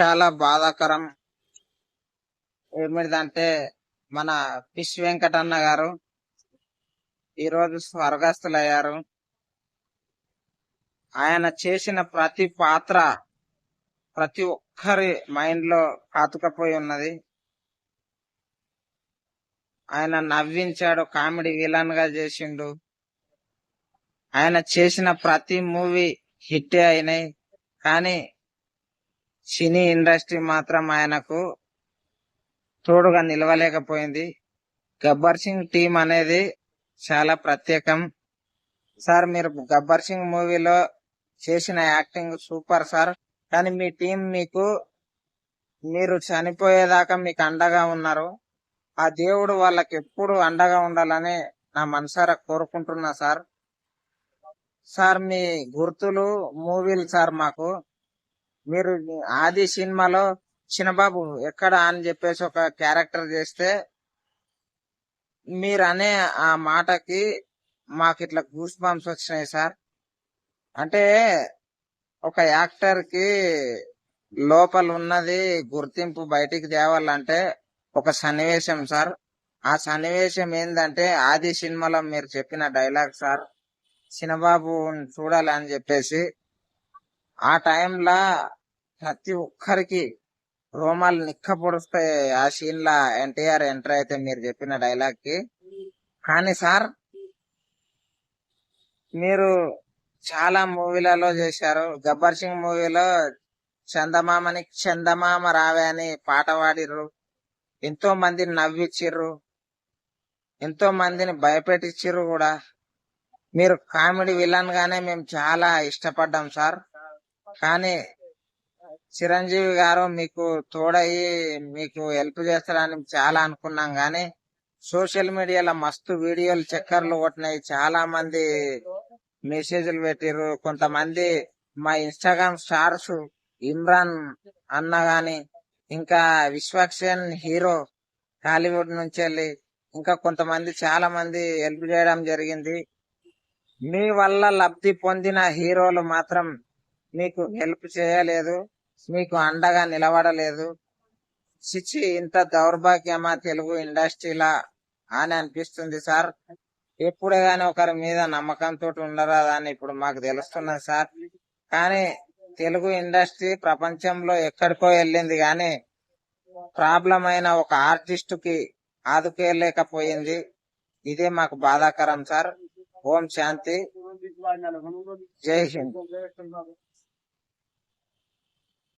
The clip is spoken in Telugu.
చాలా బాధాకరం. ఏమిటంటే మన పిష్ వెంకటన్న గారు ఈరోజు స్వర్గస్థులయ్యారు. ఆయన చేసిన ప్రతి పాత్ర ప్రతి ఒక్కరి మైండ్లో పాతుకపోయి ఉన్నది. ఆయన నవ్వించాడు కామెడీ విలన్గా చేసిండు. ఆయన చేసిన ప్రతి మూవీ హిట్ అయినాయి. కానీ సినీ ఇండస్ట్రీ మాత్రం ఆయనకు తోడుగా నిలవలేకపోయింది. గబ్బర్ సింగ్ టీం అనేది చాలా ప్రత్యేకం. సార్ మీరు గబ్బర్ సింగ్ మూవీలో చేసిన యాక్టింగ్ సూపర్ సార్. కానీ మీ టీం మీకు మీరు చనిపోయేదాకా మీకు అండగా ఉన్నారు. ఆ దేవుడు వాళ్ళకి ఎప్పుడు అండగా ఉండాలని నా మనసారా కోరుకుంటున్నా సార్. సార్ మీ గుర్తులు మూవీలు సార్ మాకు. మీరు ఆది సినిమాలో చిన్నబాబు ఎక్కడ అని చెప్పేసి ఒక క్యారెక్టర్ చేస్తే మీరు అనే ఆ మాటకి మాకు ఇట్లా గూస్ బాంబ్స్ వచ్చినాయి సార్. అంటే ఒక యాక్టర్కి లోపల ఉన్నది గుర్తింపు బయటికి తేవాలంటే ఒక సన్నివేశం సార్. ఆ సన్నివేశం ఏంటంటే ఆది సినిమాలో మీరు చెప్పిన డైలాగ్ సార్. చిన్నబాబు చూడాలి అని చెప్పేసి ఆ టైంలో ప్రతి ఒక్కరికి రోమాలు నిక్క పొడుస్తాయి ఆ సీన్ లా ఎన్టీఆర్ ఎంటర్ అయితే మీరు చెప్పిన డైలాగ్కి. కానీ సార్ మీరు చాలా మూవీలలో చేశారు. గబ్బర్ సింగ్ మూవీలో చందమామని చందమామ రావే అని పాట పాడిర్రు. ఎంతో మందిని నవ్విచ్చిర్రు. ఎంతో మందిని భయపెట్టించిర్రు కూడా. మీరు కామెడీ విలన్ గానే మేము చాలా ఇష్టపడ్డాం సార్. కానీ చిరంజీవి గారు మీకు తోడయి మీకు హెల్ప్ చేస్తారని చాలా అనుకున్నాం గానీ సోషల్ మీడియాలో మస్తు వీడియోలు చక్కర్లు కొట్టినాయి. చాలా మంది మెసేజ్లు పెట్టిర్రు. కొంతమంది మా ఇన్స్టాగ్రామ్ స్టార్స్ ఇమ్రాన్ అన్న గాని ఇంకా విశ్వక్సేన్ హీరో టాలీవుడ్ నుంచి వెళ్ళి ఇంకా కొంతమంది చాలా మంది హెల్ప్ చేయడం జరిగింది. మీ వల్ల లబ్ధి పొందిన హీరోలు మాత్రం మీకు హెల్ప్ చేయలేదు. మీకు అండగా నిలబడలేదు. చిచి ఇంత దౌర్భాగ్యమా తెలుగు ఇండస్ట్రీలా అని అనిపిస్తుంది సార్. ఎప్పుడే గాని ఒకరి మీద నమ్మకంతో అని ఇప్పుడు మాకు తెలుస్తున్నది సార్. కానీ తెలుగు ఇండస్ట్రీ ప్రపంచంలో ఎక్కడికో వెళ్ళింది కానీ ప్రాబ్లం అయిన ఒక ఆర్టిస్టుకి ఆదుకోలేకపోయింది ఇదే మాకు బాధాకరం సార్. ఓం శాంతి. జై హింద్.